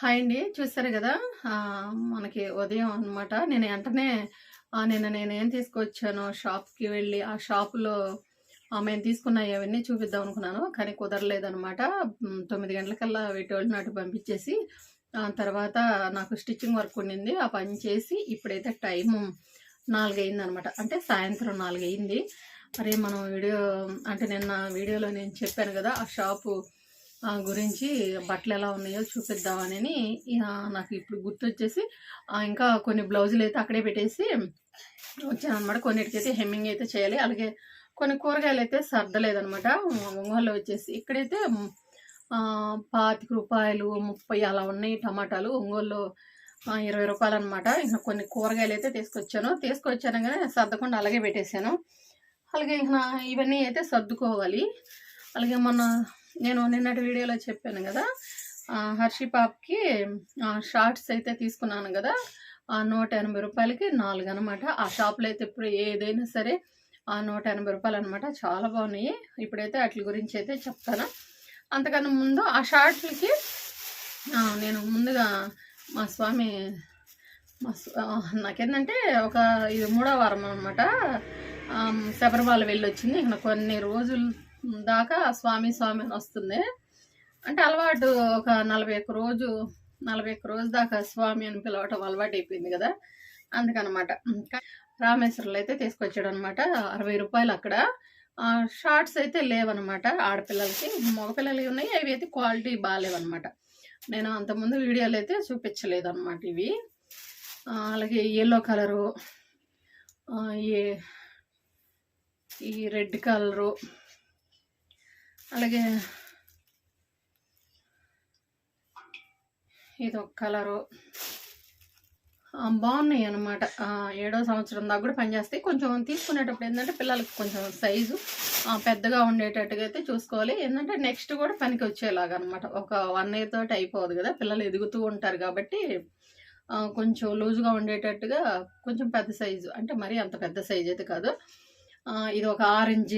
Hi అండి. చూసారు కదా? మనకి ఉదయం అన్నమాట. నేను వెంటనే నిన్న నేను ఏం తీసుకొచ్చానో షాప్కి వెళ్ళి ఆ షాపులో మేము తీసుకున్నవి అవన్నీ చూపిద్దాం అనుకున్నాను. కానీ కుదరలేదనమాట తొమ్మిది గంటలకల్లా వీటి వాళ్ళు నాటు పంపించేసి తర్వాత నాకు స్టిచ్చింగ్ వర్క్ ఉండింది. ఆ పని చేసి ఇప్పుడైతే టైం నాలుగైంది అనమాట అంటే సాయంత్రం నాలుగైంది. మరి మనం వీడియో అంటే నిన్న వీడియోలో నేను చెప్పాను కదా ఆ షాపు గురించి బట్టలు ఎలా ఉన్నాయో చూపిద్దామని నాకు ఇప్పుడు గుర్తొచ్చేసి ఇంకా కొన్ని బ్లౌజులు అయితే అక్కడే పెట్టేసి వచ్చాను అనమాట కొన్నిటికైతే హెమ్మింగ్ అయితే చేయాలి. అలాగే కొన్ని కూరగాయలు అయితే సర్దలేదనమాట ఒంగోలు వచ్చేసి ఇక్కడైతే పాతిక రూపాయలు ముప్పై అలా ఉన్నాయి టమాటాలు. ఒంగోలు ఇరవై రూపాయలు అనమాట ఇంకా కొన్ని కూరగాయలు అయితే తీసుకొచ్చాను. తీసుకొచ్చాను కానీ సర్దకుండా అలాగే పెట్టేశాను. అలాగే ఇంకా ఇవన్నీ అయితే సర్దుకోవాలి. అలాగే మొన్న నేను నిన్నటి వీడియోలో చెప్పాను కదా హర్షి పాప్కి షార్ట్స్ అయితే తీసుకున్నాను కదా ఆ నూట ఎనభై రూపాయలకి నాలుగు అనమాట ఆ షాప్లో అయితే ఇప్పుడు ఏదైనా సరే ఆ నూట ఎనభై రూపాయలు అనమాట చాలా బాగున్నాయి. ఇప్పుడైతే వాటి గురించి అయితే చెప్తాను. అంతకన్నా ముందు ఆ షార్ట్లకి నేను ముందుగా మా స్వామి మా నాకేంటంటే ఒక ఇది మూడో వారం అనమాట శబరిమల వెళ్ళి వచ్చింది ఇంకా కొన్ని రోజులు దాకా స్వామి స్వామి అని వస్తుంది. అంటే అలవాటు ఒక నలభై ఒక్క రోజు నలభై ఒక్క రోజు దాకా స్వామి అని పిలవటం అలవాటు అయిపోయింది కదా. అందుకనమాట. రామేశ్వరులు రామేశ్వరంలో అయితే తీసుకొచ్చాడు అనమాట అరవై రూపాయలు అక్కడ. షార్ట్స్ అయితే లేవన్నమాట ఆడపిల్లలకి. మగపిల్లలు ఉన్నాయి అవి అయితే క్వాలిటీ బాగాలేవన్నమాట నేను అంతకుముందు వీడియోలు అయితే చూపించలేదు అనమాట ఇవి అలాగే ఎల్లో కలరు ఈ ఈ రెడ్ కలరు అలాగే ఇది ఒక కలరు. బాగున్నాయి అనమాట ఏడో సంవత్సరం దాకా కూడా పనిచేస్తాయి. కొంచెం తీసుకునేటప్పుడు ఏంటంటే పిల్లలకి కొంచెం సైజు పెద్దగా ఉండేటట్టుగా అయితే చూసుకోవాలి. ఏంటంటే నెక్స్ట్ కూడా పనికి వచ్చేలాగా అనమాట ఒక వన్ ఇయర్ తోటి అయిపోదు కదా పిల్లలు ఎదుగుతూ ఉంటారు కాబట్టి కొంచెం లూజుగా ఉండేటట్టుగా కొంచెం పెద్ద సైజు అంటే మరీ అంత పెద్ద సైజు అయితే కాదు. ఇది ఒక ఆరెంజ్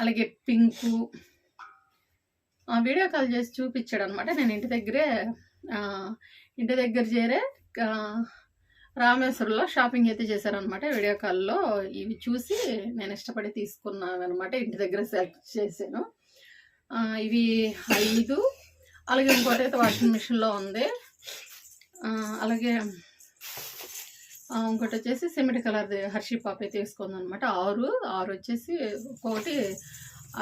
అలాగే పింకు. వీడియో కాల్ చేసి చూపించాడు అనమాట నేను ఇంటి దగ్గరే ఇంటి దగ్గర చేరే రామేశ్వరంలో షాపింగ్ అయితే చేశారనమాట వీడియో కాల్లో. ఇవి చూసి నేను ఇష్టపడి తీసుకున్నాను అనమాట ఇంటి దగ్గర సెలెక్ట్ చేశాను. ఇవి ఐదు. అలాగే ఇంకోటి అయితే వాషింగ్ మిషన్లో ఉంది. అలాగే ఇంకోటి వచ్చేసి సిమెంట్ కలర్ది హర్షి పాప్ అయితే తీసుకుంది అనమాట ఆరు ఆరు వచ్చేసి ఒక్కొక్కటి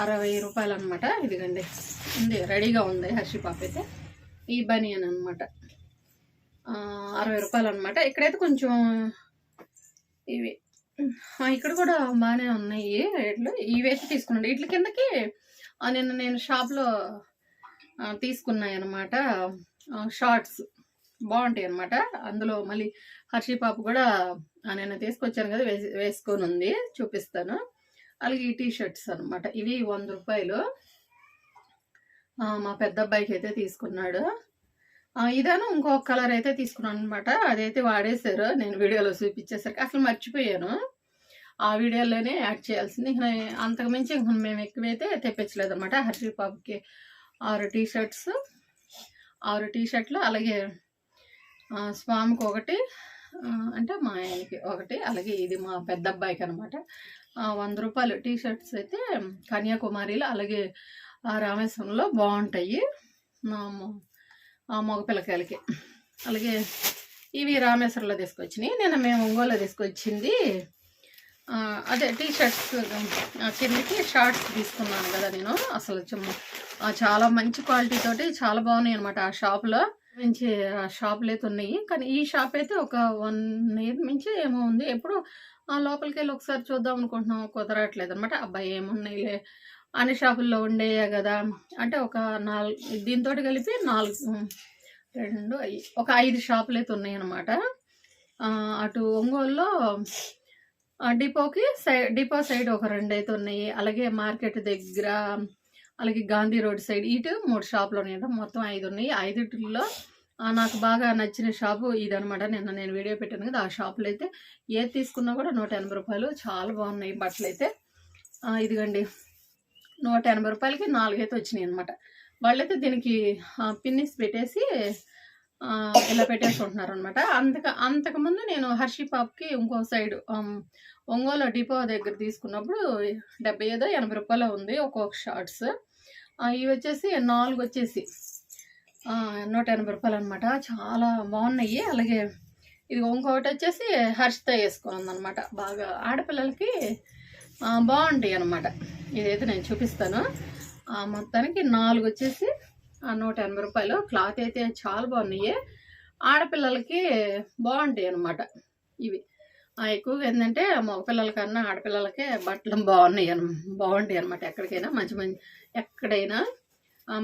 అరవై రూపాయలు అనమాట ఇదిగండి ఉంది రెడీగా ఉంది హర్షి పాప్ అయితే. ఈ బనియన్ అనమాట అరవై రూపాయలు అనమాట ఇక్కడైతే కొంచెం ఇవి ఇక్కడ కూడా బాగానే ఉన్నాయి రేట్లు. ఇవైతే తీసుకున్నాడు. వీటి కిందకి నిన్న నేను షాప్లో తీసుకున్నాయి అనమాట షార్ట్స్. బాగుంటాయి అనమాట అందులో మళ్ళీ హర్షి పాప కూడా నేను తీసుకొచ్చాను కదా వేసి వేసుకొని ఉంది చూపిస్తాను. అలాగే ఈ టీషర్ట్స్ అనమాట ఇవి వంద రూపాయలు. మా పెద్ద అబ్బాయికి అయితే తీసుకున్నాడు. ఇదాను ఇంకొక కలర్ అయితే తీసుకున్నాను అనమాట అదైతే వాడేశారు. నేను వీడియోలో చూపించేసరికి అసలు మర్చిపోయాను. ఆ వీడియోలోనే యాడ్ చేయాల్సింది. ఇంకా అంతకు మించి ఇంక మేము ఎక్కువైతే తెప్పించలేదు అనమాట హర్షి పాపకి ఆరు టీ షర్ట్స్ ఆరు టీ షర్ట్లు అలాగే స్వామికి ఒకటి అంటే మా ఆయనకి ఒకటి అలాగే ఇది మా పెద్ద అబ్బాయికి అనమాట వంద రూపాయలు టీ షర్ట్స్ అయితే కన్యాకుమారిలో అలాగే ఆ రామేశ్వరంలో బాగుంటాయి. ఆ మగ పిల్లకాయలకి. అలాగే ఇవి రామేశ్వరంలో తీసుకొచ్చినాయి. నేను మేము ఒంగోలో తీసుకొచ్చింది అదే టీ షర్ట్స్ కిందకి షార్ట్స్ తీసుకున్నాను కదా నేను. అసలు చాలా మంచి క్వాలిటీ తోటి చాలా బాగున్నాయి అనమాట ఆ షాప్లో. మంచి షాపులు అయితే ఉన్నాయి కానీ ఈ షాప్ అయితే ఒక వన్ ఇయర్ నుంచి ఏమో ఉంది. ఎప్పుడు ఆ లోపలికి వెళ్ళి ఒకసారి చూద్దాం అనుకుంటున్నాం. కుదరట్లేదు అనమాట అబ్బాయి ఏమున్నాయిలే అన్ని షాపుల్లో ఉండేయే కదా. అంటే ఒక నాలుగు దీంతో కలిపి నాలుగు రెండు ఒక ఐదు షాపులు అయితే ఉన్నాయి అనమాట అటు ఒంగోలులో డిపోకి సైడ్ డిపో సైడ్ ఒక రెండు అయితే ఉన్నాయి అలాగే మార్కెట్ దగ్గర అలాగే గాంధీ రోడ్ సైడ్ ఇటు మూడు షాపులు ఉన్నాయి మొత్తం ఐదు ఉన్నాయి. ఐదుటిలో నాకు బాగా నచ్చిన షాపు ఇదనమాట నిన్న నేను వీడియో పెట్టాను కదా ఆ షాపులో అయితే ఏది తీసుకున్నా కూడా నూట ఎనభై రూపాయలు చాలా బాగున్నాయి బట్టలు అయితే ఇదిగండి నూట ఎనభై రూపాయలకి నాలుగైతే వచ్చినాయి అనమాట వాళ్ళైతే దీనికి పిన్నిస్ పెట్టేసి ఇలా పెట్టేసి ఉంటున్నారు అనమాట అంతక అంతకుముందు నేను హర్షి పాప్కి ఇంకో సైడ్ ఒంగోలు డిపో దగ్గర తీసుకున్నప్పుడు డెబ్బై ఐదో ఎనభై రూపాయలు ఉంది ఒక్కొక్క షార్ట్స్. ఇవి వచ్చేసి నాలుగు వచ్చేసి. నూట ఎనభై రూపాయలు అనమాట చాలా బాగున్నాయి. అలాగే ఇది ఇంకొకటి వచ్చేసి హర్షిత వేసుకున్నాను అనమాట బాగా ఆడపిల్లలకి బాగుంటాయి అనమాట ఇదైతే నేను చూపిస్తాను. మొత్తానికి నాలుగు వచ్చేసి నూట ఎనభై రూపాయలు. క్లాత్ అయితే చాలా బాగున్నాయి. ఆడపిల్లలకి బాగుంటాయి అనమాట ఇవి. ఎక్కువగా ఏంటంటే మగపిల్లల కన్నా ఆడపిల్లలకే బట్టలు బాగున్నాయి అన బాగుంటాయి అనమాట ఎక్కడికైనా. మంచి మంచి ఎక్కడైనా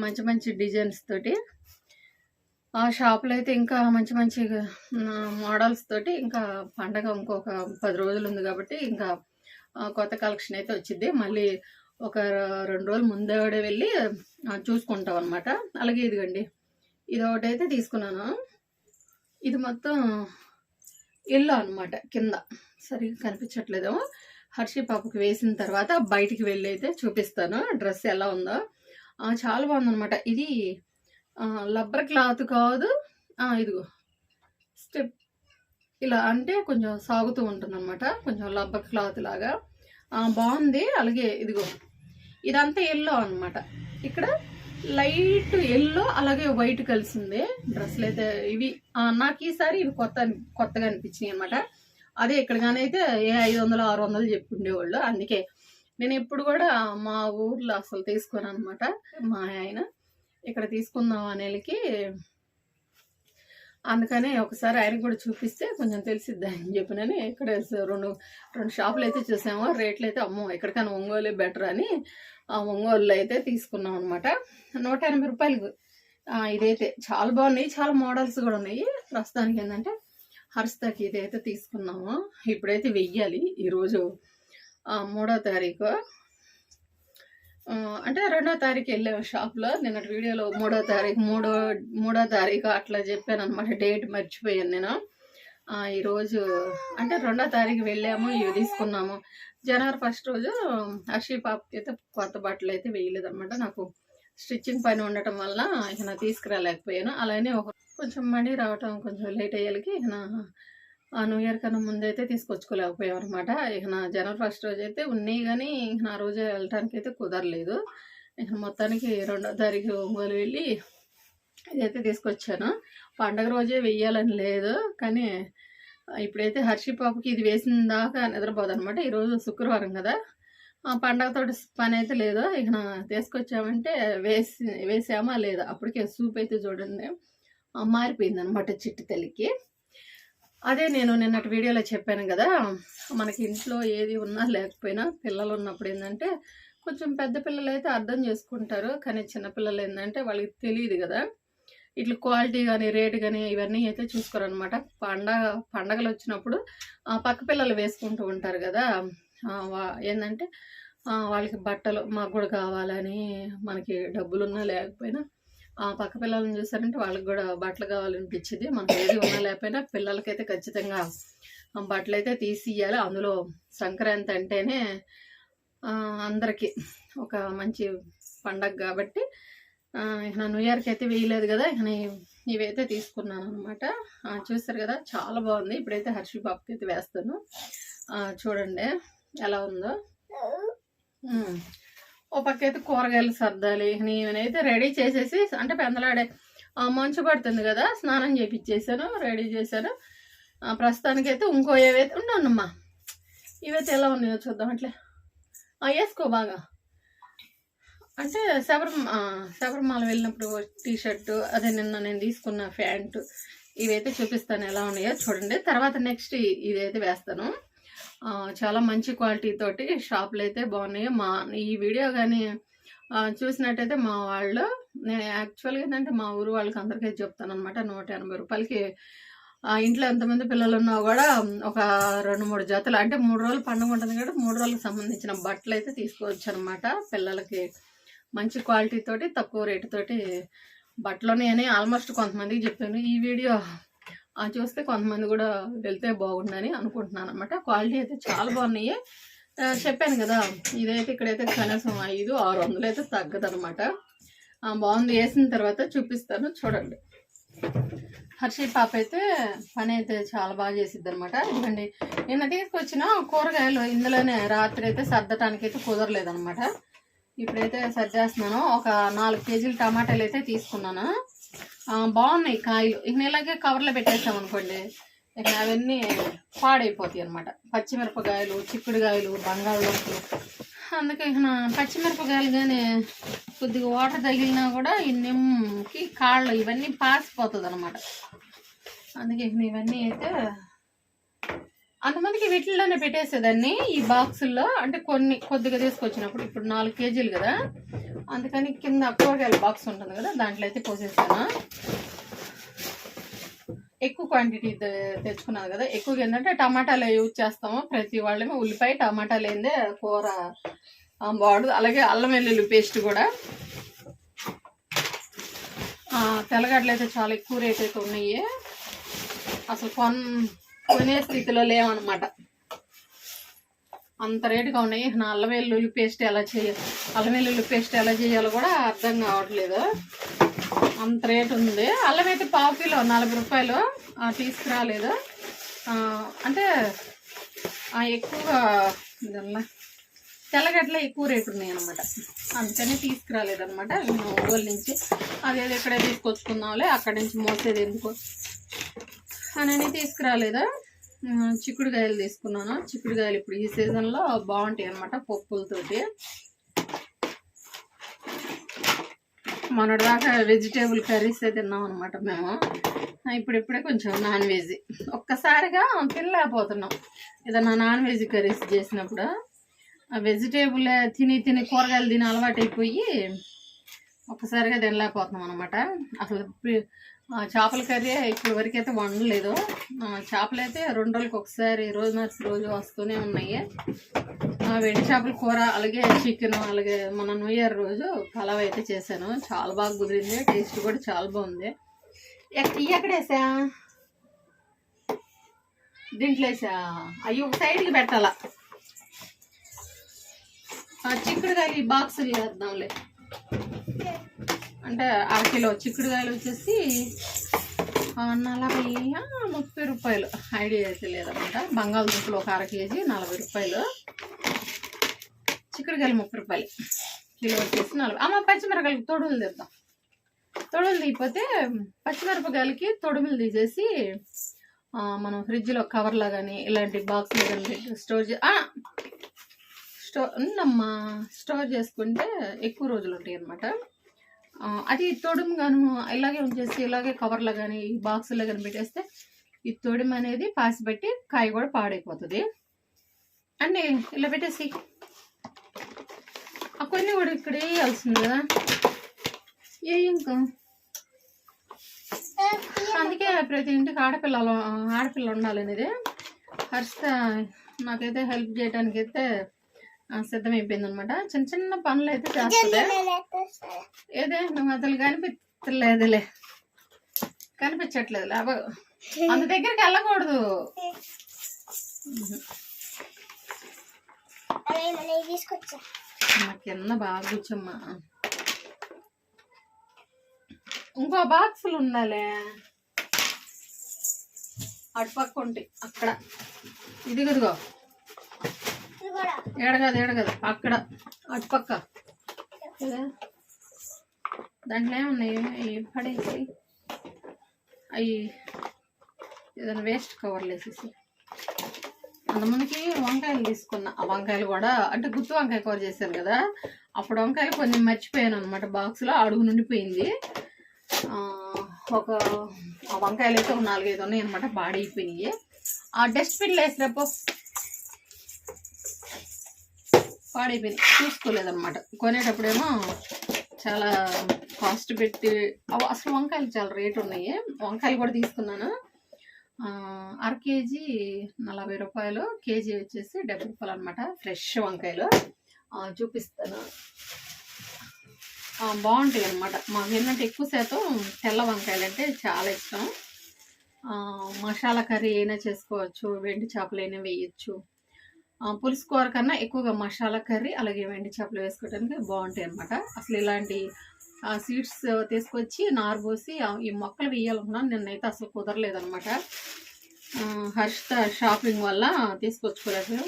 మంచి మంచి డిజైన్స్ తోటి ఆ షాప్లో అయితే ఇంకా మంచి మంచి మోడల్స్ తోటి ఇంకా పండగ ఇంకొక పది రోజులు ఉంది కాబట్టి ఇంకా కొత్త కలెక్షన్ అయితే వచ్చింది. మళ్ళీ ఒక రెండు రోజులు ముందే వెళ్ళి చూసుకుంటాం అనమాట అలాగే ఇదిగండి ఇది ఒకటైతే అయితే తీసుకున్నాను. ఇది మొత్తం ఎల్లో అనమాట కింద. సరిగ్గా కనిపించట్లేదేమో. హర్షి పాపకి వేసిన తర్వాత బయటికి వెళ్ళి అయితే చూపిస్తాను. డ్రెస్ ఎలా ఉందో. చాలా బాగుందనమాట ఇది లబ్బర్ రబ్బర్ క్లాత్ కాదు. ఇది ఇదిగో. స్టెప్. ఇలా అంటే కొంచెం సాగుతూ ఉంటుందన్నమాట. కొంచెం లబ్బర్ క్లాత్ లాగా. బాగుంది. అలాగే ఇదిగో. ఇదంతా ఎల్లో అనమాట ఇక్కడ లైట్ ఎల్లో అలాగే వైట్ కలిసింది డ్రెస్సులు అయితే ఇవి నాకు ఈసారి ఇవి కొత్త కొత్తగా అనిపించినాయి అనమాట అదే ఇక్కడ అయితే ఏ ఐదు వందలు ఆరు వందలు చెప్పుండేవాళ్ళు అందుకే నేను ఎప్పుడు కూడా మా ఊర్లో అసలు తీసుకోను అనమాట మా ఆయన ఇక్కడ తీసుకుందాం అనేకి అందుకనే ఒకసారి ఆయనకు కూడా చూపిస్తే కొంచెం తెలిసిద్ది అని చెప్పినని ఇక్కడ రెండు రెండు షాపులు అయితే చూసాము. రేట్లు అయితే అమ్మో ఎక్కడికైనా ఒంగోలే బెటర్ అని ఆ ఒంగోలు అయితే తీసుకున్నాం అనమాట నూట ఎనభై రూపాయలు. ఇదైతే చాలా బాగున్నాయి. చాలా మోడల్స్ కూడా ఉన్నాయి. ప్రస్తుతానికి ఏంటంటే హర్స్తకి ఇదైతే తీసుకున్నాము. ఇప్పుడైతే వెయ్యాలి. ఈరోజు మూడో తారీఖు. అంటే రెండో తారీఖు వెళ్ళాము షాప్లో నిన్నటి వీడియోలో మూడో తారీఖు మూడో మూడో తారీఖు అట్లా చెప్పాను అనమాట డేట్ మర్చిపోయాను నేను. ఈరోజు అంటే రెండో తారీఖు వెళ్ళాము ఇవి తీసుకున్నాము. జనవరి ఫస్ట్ రోజు హర్షి పాపకి అయితే కొత్త బట్టలు అయితే వేయలేదు అనమాట నాకు స్టిచ్చింగ్ పని ఉండటం వల్ల ఇక నా తీసుకురాలేకపోయాను. అలానే ఒక కొంచెం మనీ రావటం కొంచెం లేట్ అయ్యేకి ఇక నా న్యూ ఇయర్ కన్నా ముందైతే తీసుకొచ్చుకోలేకపోయాం అనమాట ఇక నా జనవరి ఫస్ట్ రోజు అయితే ఉన్నాయి కానీ ఇక నా రోజు వెళ్ళటానికి అయితే కుదరలేదు. ఇక మొత్తానికి రెండో తారీఖు ఒంగోలు వెళ్ళి ఇదైతే తీసుకొచ్చాను. పండగ రోజే వెయ్యాలని లేదు కానీ ఇప్పుడైతే హర్షి పాపకి ఇది వేసిన దాకా నిద్రపోదనమాట ఈరోజు శుక్రవారం కదా. ఆ పండగతో పని అయితే లేదు. ఇక తీసుకొచ్చామంటే వేసి వేసామా లేదా? అప్పటికే సూప్ అయితే చూడండి. మారిపోయింది అనమాట చిట్టి తల్లికి. అదే నేను నిన్నటి వీడియోలో చెప్పాను కదా మనకి ఇంట్లో ఏది ఉన్నా లేకపోయినా పిల్లలు ఉన్నప్పుడు ఏంటంటే కొంచెం పెద్ద పిల్లలు అయితే అర్థం చేసుకుంటారు కానీ చిన్నపిల్లలు ఏంటంటే వాళ్ళకి తెలియదు కదా. ఇట్లా క్వాలిటీ కానీ రేట్ కానీ ఇవన్నీ అయితే చూసుకోరు అనమాట పండగ పండగలు వచ్చినప్పుడు పక్క పిల్లలు వేసుకుంటూ ఉంటారు కదా. ఏంటంటే వాళ్ళకి బట్టలు మాకు కూడా కావాలని మనకి డబ్బులున్నా లేకపోయినా పక్క పిల్లల్ని చూసారంటే వాళ్ళకి కూడా బట్టలు కావాలనిపించింది. మనకి ఏది ఉన్నా లేకపోయినా పిల్లలకైతే ఖచ్చితంగా బట్టలు అయితే తీసి అందులో సంక్రాంతి అంటేనే అందరికీ ఒక మంచి పండగ కాబట్టి ఇక నా న్యూ ఇయర్కి అయితే వేయలేదు కదా ఇక ఇవైతే తీసుకున్నాను అనమాట చూస్తారు కదా చాలా బాగుంది. ఇప్పుడైతే హర్షి బాబుకి అయితే వేస్తాను. చూడండి ఎలా ఉందో. ఓ పక్క అయితే కూరగాయలు సర్దాలి. నేనైతే రెడీ చేసేసి అంటే పెందలాడే మంచు పడుతుంది కదా స్నానం చేపించేసాను రెడీ చేశాను. ప్రస్తుతానికైతే ఇంకో ఏవైతే ఉండమ్మా ఇవైతే ఎలా ఉన్నాయో చూద్దాం అట్లే. వేసుకో బాగా. అంటే శబరిమ ఆ, శబరిమల వెళ్ళినప్పుడు టీ షర్టు అదే నిన్న నేను తీసుకున్న ప్యాంటు ఇవైతే చూపిస్తాను ఎలా ఉన్నాయో చూడండి. తర్వాత నెక్స్ట్ ఇదైతే వేస్తాను. చాలా మంచి క్వాలిటీ తోటి షాపులు అయితే బాగున్నాయి. మా ఈ వీడియో కానీ చూసినట్టయితే మా వాళ్ళు నేను యాక్చువల్గా ఏంటంటే మా ఊరు వాళ్ళకి అందరికీ చెప్తాను అనమాట నూట ఎనభై రూపాయలకి ఇంట్లో ఎంతమంది పిల్లలు ఉన్నా కూడా ఒక రెండు మూడు జతలు అంటే మూడు రోజులు పండుగ ఉంటుంది కాబట్టి మూడు రోజులకు సంబంధించిన బట్టలు అయితే తీసుకోవచ్చు అనమాట పిల్లలకి. మంచి క్వాలిటీ తోటి తక్కువ రేటు తోటి బట్టలోనే అని ఆల్మోస్ట్ కొంతమందికి చెప్పాను. ఈ వీడియో చూస్తే కొంతమంది కూడా వెళ్తే బాగుండని అనుకుంటున్నాను అనమాట క్వాలిటీ అయితే చాలా బాగున్నాయి. చెప్పాను కదా ఇదైతే ఇక్కడైతే కనీసం ఐదు ఆరు వందలు అయితే తగ్గదనమాట బాగుంది. వేసిన తర్వాత చూపిస్తాను. చూడండి. హర్షి పాప అయితే పని అయితే చాలా బాగా చేసిద్ది అనమాట ఇదిగోండి నిన్న తీసుకొచ్చిన కూరగాయలు. ఇందులోనే రాత్రి అయితే సర్దటానికి అయితే కుదరలేదనమాట ఇప్పుడైతే సర్దేస్తున్నాను. ఒక నాలుగు కేజీలు టమాటాలు అయితే తీసుకున్నాను. బాగున్నాయి కాయలు. ఇక ఇలాగే కవర్లో పెట్టేసాం అనుకోండి ఇక అవన్నీ పాడైపోతాయి అనమాట పచ్చిమిరపకాయలు చిక్కుడుకాయలు బంగాళదుంపలు. అందుకే ఇక పచ్చిమిరపకాయలు కానీ కొద్దిగా వాటర్ తగిలినా కూడా ఈ నిమ్మకి కాళ్ళు ఇవన్నీ పాసిపోతుంది అనమాట అందుకే ఇక ఇవన్నీ అయితే అంతమందికి వీటిల్లోనే పెట్టేసేదాన్ని ఈ బాక్సుల్లో అంటే కొన్ని కొద్దిగా తీసుకొచ్చినప్పుడు ఇప్పుడు నాలుగు కేజీలు కదా. అందుకని కింద కూరగాయల బాక్స్ ఉంటుంది కదా దాంట్లో అయితే పోసేస్తాను ఎక్కువ క్వాంటిటీ తెచ్చుకున్నాను కదా ఎక్కువగా ఏంటంటే టమాటాలు యూజ్ చేస్తాము. ప్రతి వాళ్ళమే ఉల్లిపాయ టమాటాలు ఏందే కూర బాడు అలాగే అల్లం వెల్లుల్లి పేస్ట్ కూడా. తెల్లగడ్డలు అయితే చాలా ఎక్కువ రేట్ అయితే ఉన్నాయి. అసలు కొన్ కొనే స్థితిలో లేవన్నమాట అంత రేటుగా ఉన్నాయి. నా అల్లం వెల్లుల్లి పేస్ట్ ఎలా చేయాలి అల్లం వెల్లుల్లి పేస్ట్ ఎలా చేయాలో కూడా అర్థం కావట్లేదు. అంత రేట్ ఉంది. అల్లం అయితే పావు కిలో నలభై రూపాయలు తీసుకురాలేదు. అంటే ఎక్కువగా ఇదల్లా తెల్లగడ్డలు ఎక్కువ రేటు ఉన్నాయి అనమాట అందుకని తీసుకురాలేదనమాట మేము ఒంగోలు నుంచి అదేదో ఇక్కడే తీసుకొచ్చుకుందాంలే అక్కడి నుంచి మోసేది ఎందుకు? అని తీసుకురాలేదా? చిక్కుడుకాయలు తీసుకున్నాను. చిక్కుడుకాయలు ఇప్పుడు ఈ సీజన్లో బాగుంటాయి అనమాట పప్పులతోటి. మొన్నటిదాకా వెజిటేబుల్ కర్రీస్ తిన్నాం అనమాట మేము. ఇప్పుడిప్పుడే కొంచెం నాన్ వెజ్ ఒక్కసారిగా తినలేకపోతున్నాం. ఏదన్నా నాన్ వెజ్ కర్రీస్ చేసినప్పుడు. ఆ వెజిటేబుల్ తిని తిని కూరగాయలు తిని అలవాటైపోయి ఒక్కసారిగా తినలేకపోతున్నాం అనమాట అసలు చేపల కర్రీ ఇప్పుడు వరకు అయితే వండలేదు. చేపలు అయితే రెండు రోజులకి ఒకసారి రోజు మార్చి రోజు వస్తూనే ఉన్నాయి. ఆ, వెండి చేపల కూర అలాగే చికెన్ అలాగే మన న్యూ ఇయర్ రోజు పలావ్ అయితే చేశాను. చాలా బాగా కుదిరింది. టేస్ట్ కూడా చాలా బాగుంది. ఎక్కడేసా ఎక్కడ వేసా? దీంట్లో వేసా? అవి ఒక సైడ్కి పెట్టాలా? ఆ, చిక్కుడుకాయలు ఈ బాక్సులు వేద్దాంలే. అంటే అర కిలో చిక్కుడుకాయలు వచ్చేసి నలభై ముప్పై రూపాయలు. ఐడియా అయితే లేదనమాట. బంగాళదుంపలు ఒక అర కేజీ నలభై రూపాయలు. చిక్కుడుకాయలు ముప్పై రూపాయలు. కిలో వచ్చేసి నలభై. అమ్మ పచ్చిమిరపకాయలు తొడుములు తెద్దాం. తొడుములు తీయకపోతే పచ్చిమిరపకాయలకి తొడుములు తీసేసి మనం ఫ్రిడ్జ్లో కవర్లో కానీ ఇలాంటి బాక్స్లో కానీ స్టోర్ చే స్టోర్ ఉందమ్మా స్టోర్ చేసుకుంటే ఎక్కువ రోజులు ఉంటాయి అనమాట అది తొడుము గాను ఇలాగే ఉంచేసి ఇలాగే కవర్లో కానీ బాక్స్లో కానీ పెట్టేస్తే ఈ తొడుము అనేది పాసిపెట్టి కాయ కూడా పాడైపోతుంది. అండి ఇలా పెట్టేసి. ఆ కొన్ని కూడా ఇక్కడ వేయాల్సింది కదా. ఏ ఇంకా? అందుకే ప్రతి ఇంటికి ఆడపిల్లలు ఆడపిల్ల ఉండాలనేది. హర్షిత నాకైతే హెల్ప్ చేయడానికి అయితే సిద్ధమైపోయింది అనమాట చిన్న చిన్న పనులు అయితే చేస్తుంది. ఏదే నువ్వు అసలు కనిపించలేదులే కనిపించట్లేదు అబ్బో అంత దగ్గరికి వెళ్ళకూడదు. కింద బాగా కూర్చోమ్మా. ఇంకో బాక్సులు ఉండాలి. అటుపక్క ఉంటాయి అక్కడ. ఇది ఎడగదు ఎడగదు అక్కడ అటుపక్క దాంట్లో ఏమున్నాయి? అవి పడేసి? అవి ఏదైనా వేస్ట్ కవర్లు వేసేసి. అంతమందికి వంకాయలు తీసుకున్నా. ఆ వంకాయలు కూడా అంటే గుత్తి వంకాయ కూర చేశారు కదా? అప్పుడు వంకాయలు కొన్ని మర్చిపోయాను అనమాట బాక్స్లో అడుగు నుండిపోయింది. ఒక ఆ వంకాయలు అయితే ఒక నాలుగైదు ఉన్నాయి అనమాట పాడైపోయినాయి ఆ డస్ట్బిన్లో వేసినప్పుడు పాడైపోయింది చూసుకోలేదన్నమాట. కొనేటప్పుడేమో చాలా కాస్ట్ పెట్టి అవ- అసలు వంకాయలు చాలా రేట్ ఉన్నాయి. వంకాయలు కూడా తీసుకున్నాను. అర కేజీ నలభై రూపాయలు. కేజీ వచ్చేసి డెబ్బై రూపాయలు అనమాట ఫ్రెష్ వంకాయలు. చూపిస్తాను. బాగుంటాయి అనమాట మాకు ఏంటంటే ఎక్కువ శాతం తెల్ల వంకాయలు అంటే చాలా ఇష్టం. మసాలా కర్రీ అయినా చేసుకోవచ్చు వెండి చేపలు అయినా వేయచ్చు. పులుసు కూర కన్నా ఎక్కువగా మసాలా కర్రీ అలాగే వెండి చేపలు వేసుకోవడానికి బాగుంటాయి అనమాట అసలు ఇలాంటి ఆ సీడ్స్ తీసుకొచ్చి నారు పోసి ఈ మొక్కలు వేయాలనుకున్నాను నిన్నైతే అసలు కుదరలేదనమాట హర్షిత షాపింగ్ వల్ల తీసుకొచ్చుకోలేదు.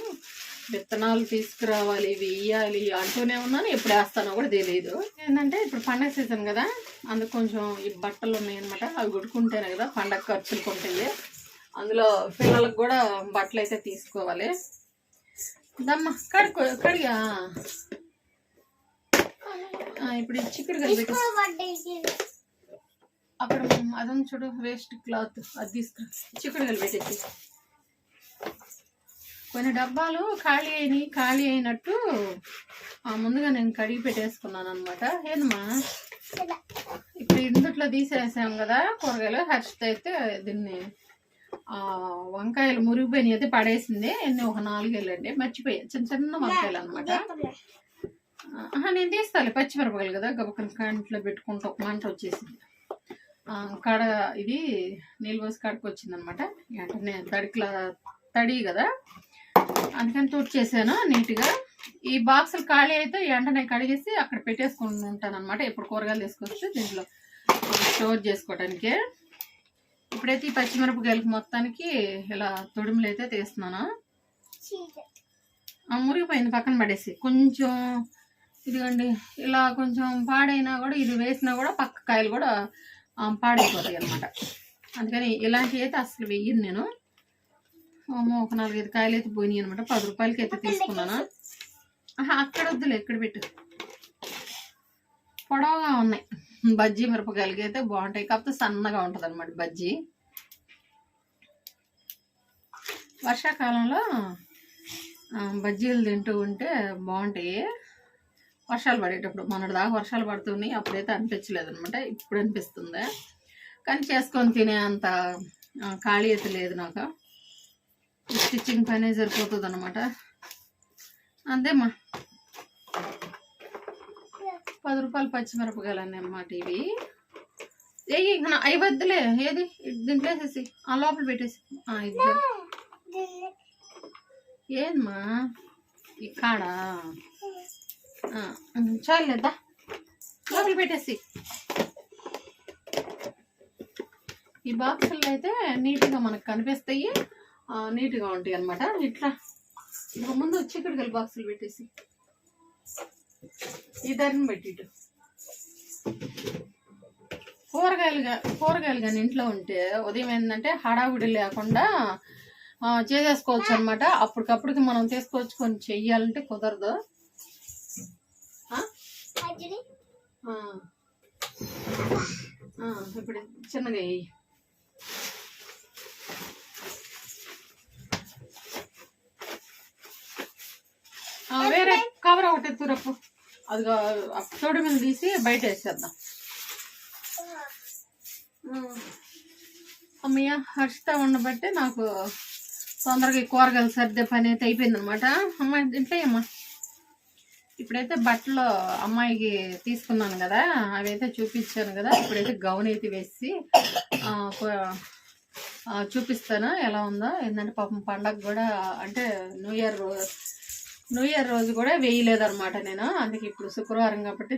విత్తనాలు తీసుకురావాలి వేయాలి అంటూనే ఉన్నాను ఎప్పుడు వేస్తానో కూడా తెలియదు ఏంటంటే ఇప్పుడు పండగ సీజన్ కదా అందుకు కొంచెం ఈ బట్టలు ఉన్నాయన్నమాట అవి కొట్టుకుంటేనే కదా పండగ ఖర్చులు ఉంటుంది అందులో పిల్లలకు కూడా బట్టలు అయితే తీసుకోవాలి. దమ్మ కడుకో కడిగా ఇప్పుడు చిక్కుడు తీసుకోబడ్డది అక్కడ అదని చూడు వేస్ట్ క్లాత్. అది తీసుకురా. చిక్కుడు కలిపెట్టేసి కొన్ని డబ్బాలు ఖాళీ అయినాయి ఖాళీ అయినట్టు ఆ, ముందుగా నేను కడిగి పెట్టేసుకున్నాను అనమాట ఏందమ్మా. ఇప్పుడు ఇందుట్లో తీసేసాం కదా కూరగాయలు హర్షిత అయితే దీన్ని వంకాయలు మురిగిపోయినాయి అయితే పడేసింది. ఎన్ని ఒక నాలుగేళ్ళు అండి మర్చిపోయాయి చిన్న చిన్న వంకాయలు అనమాట నేను తీస్తాను పచ్చిమిరపకాయలు కదా. గబక్కన కంట్లో పెట్టుకుంటూ మంట వచ్చేసింది. కడ ఇది నీళ్ళు పోసి కడకు వచ్చిందనమాట వెంటనే తడికిలా తడి కదా. అందుకని తుడిచేసాను నీట్గా. ఈ బాక్సులు ఖాళీ అయితే వెంటనే కడిగేసి అక్కడ పెట్టేసుకుని ఉంటాను అనమాట కూరగాయలు తీసుకొచ్చి దీంట్లో స్టోర్ చేసుకోవడానికే ఇప్పుడైతే ఈ పచ్చిమిరపకాయలకి మొత్తానికి ఇలా తొడుములు అయితే తీస్తున్నాను. ఆ మురిగిపోయింది పక్కన పడేసి. కొంచెం ఇదిగోండి ఇలా కొంచెం పాడైనా కూడా ఇది వేసినా కూడా పక్క కాయలు కూడా పాడైపోతాయి అనమాట అందుకని ఇలాంటివి అయితే అసలు వెయ్యను నేను. ఒక నాలుగైదు కాయలు అయితే పోయినాయి అనమాట పది రూపాయలకి అయితే తీసుకున్నాను? అక్కడ వద్దులే ఇక్కడ పెట్టు. పొడవుగా ఉన్నాయి. బజ్జీ మిరపకాయలకి అయితే బాగుంటాయి. కాకపోతే సన్నగా ఉంటుంది అనమాట బజ్జీ. వర్షాకాలంలో బజ్జీలు తింటూ ఉంటే బాగుంటాయి. వర్షాలు పడేటప్పుడు మొన్నటి దాకా వర్షాలు పడుతున్నాయి. అప్పుడైతే అనిపించలేదు అనమాట ఇప్పుడు అనిపిస్తుంది. కానీ చేసుకొని తినే అంత ఖాళీ అయితే లేదు నాకు. స్టిచ్చింగ్ పనే సరిపోతుంది అనమాట అంతేమ్మా పది రూపాయలు పచ్చిమిరపకాయలు అన్నమాట ఇవి. ఏ అవి వద్దులే ఏది? దీంట్లో వేసేసి ఆ లోపల పెట్టేసి. ఆ, ఇది దీన్ని చాలేదా లోపల పెట్టేసి. ఈ బాక్సుల్లో అయితే నీట్గా మనకు కనిపిస్తాయి. నీట్గా ఉంటాయి అన్నమాట ఇట్లా. ఇక ముందు చిక్కుడుకాయల బాక్సులు పెట్టేసి. ఈ ధరని పెట్టి ఇటు. కూరగాయలుగా కూరగాయలు కానీ ఇంట్లో ఉంటే ఉదయం ఏంటంటే హడావుడి లేకుండా చేసేసుకోవచ్చు అనమాట అప్పటికప్పటికి మనం తీసుకొచ్చుకొని చెయ్యాలంటే కుదరదు. ఇప్పుడు చిన్నగా వేయి వేరే కవర్ ఒకటి ఎత్తురప్పు అది అప్పుడు మీద తీసి బయట వేసేద్దాం. అమ్మయ్య హర్షిత ఉండబట్టే నాకు తొందరగా ఈ కూరగాయలు సర్దే పని అయితే అయిపోయింది అనమాట అమ్మాయి తింటాయమ్మా అమ్మా ఇప్పుడైతే బట్టలు అమ్మాయికి తీసుకున్నాను కదా అవి అయితే చూపించాను కదా ఇప్పుడైతే గౌన్ అయితే వేసి చూపిస్తాను. ఎలా ఉందో? ఏంటంటే పాపం పండగ కూడా అంటే న్యూ ఇయర్ న్యూ ఇయర్ రోజు కూడా వేయలేదన్నమాట నేను. అందుకే ఇప్పుడు శుక్రవారం కాబట్టి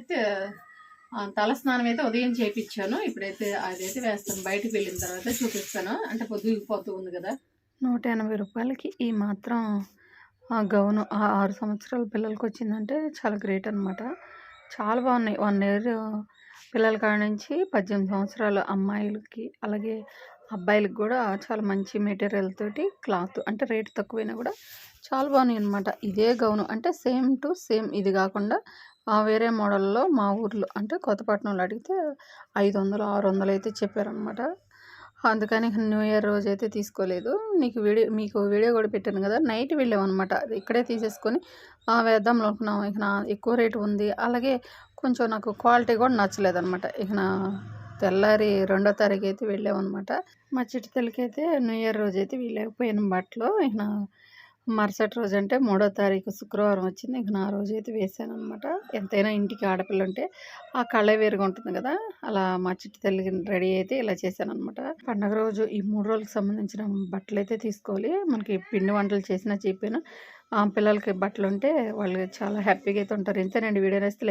తలస్నానం అయితే ఉదయం చేయించాను ఇప్పుడైతే అదైతే వేస్తాను. బయటకు వెళ్ళిన తర్వాత చూపిస్తాను. అంటే పొద్దుగిపోతూ ఉంది కదా. నూట ఎనభై రూపాయలకి ఈ మాత్రం ఆ గౌను ఆరు సంవత్సరాల పిల్లలకి వచ్చిందంటే చాలా గ్రేట్ అనమాట చాలా బాగున్నాయి. వన్ ఇయర్ పిల్లల కాడ నుంచి పద్దెనిమిది సంవత్సరాల అమ్మాయిలకి అలాగే అబ్బాయిలకి కూడా చాలా మంచి మెటీరియల్ తోటి క్లాత్ అంటే రేట్ తక్కువైనా కూడా చాలా బాగున్నాయి అనమాట ఇదే గౌను. అంటే సేమ్ టు సేమ్ ఇది కాకుండా ఆ వేరే మోడల్లో మా ఊర్లో అంటే కొత్తపట్నంలో అడిగితే ఐదు వందలు ఆరు వందలు అయితే చెప్పారనమాట అందుకని న్యూ ఇయర్ రోజు అయితే తీసుకోలేదు. నీకు వీడియో మీకు వీడియో కూడా పెట్టాను కదా నైట్ వెళ్ళామన్నమాట. ఇక్కడే తీసేసుకొని ఆ, వేద్దాం అనుకున్నాం. ఇక నా ఎక్కువ రేటు ఉంది. అలాగే కొంచెం నాకు క్వాలిటీ కూడా నచ్చలేదు అనమాట ఇక నా తెల్లారి రెండో తారీఖు అయితే వెళ్ళామన్నమాట. మా చిట్టి తల్లికి అయితే న్యూ ఇయర్ రోజు అయితే వెళ్ళకపోయాను బట్టలు. ఇక నా మరుసటి రోజు అంటే మూడో తారీఖు శుక్రవారం వచ్చింది. ఇంక నా రోజు అయితే వేసాను అనమాట ఎంతైనా ఇంటికి ఆడపిల్ల ఉంటే ఆ కళ వేరుగా ఉంటుంది కదా. అలా మా చిట్టి తల్లికి రెడీ అయితే ఇలా చేశాను అనమాట పండగ రోజు ఈ మూడు రోజులకు సంబంధించిన బట్టలు అయితే తీసుకోవాలి. మనకి పిండి వంటలు చేసినా చెప్పాను ఆ పిల్లలకి బట్టలు ఉంటే వాళ్ళు చాలా హ్యాపీగా అయితే ఉంటారు. ఇంతేనండి వీడియో నేస్తే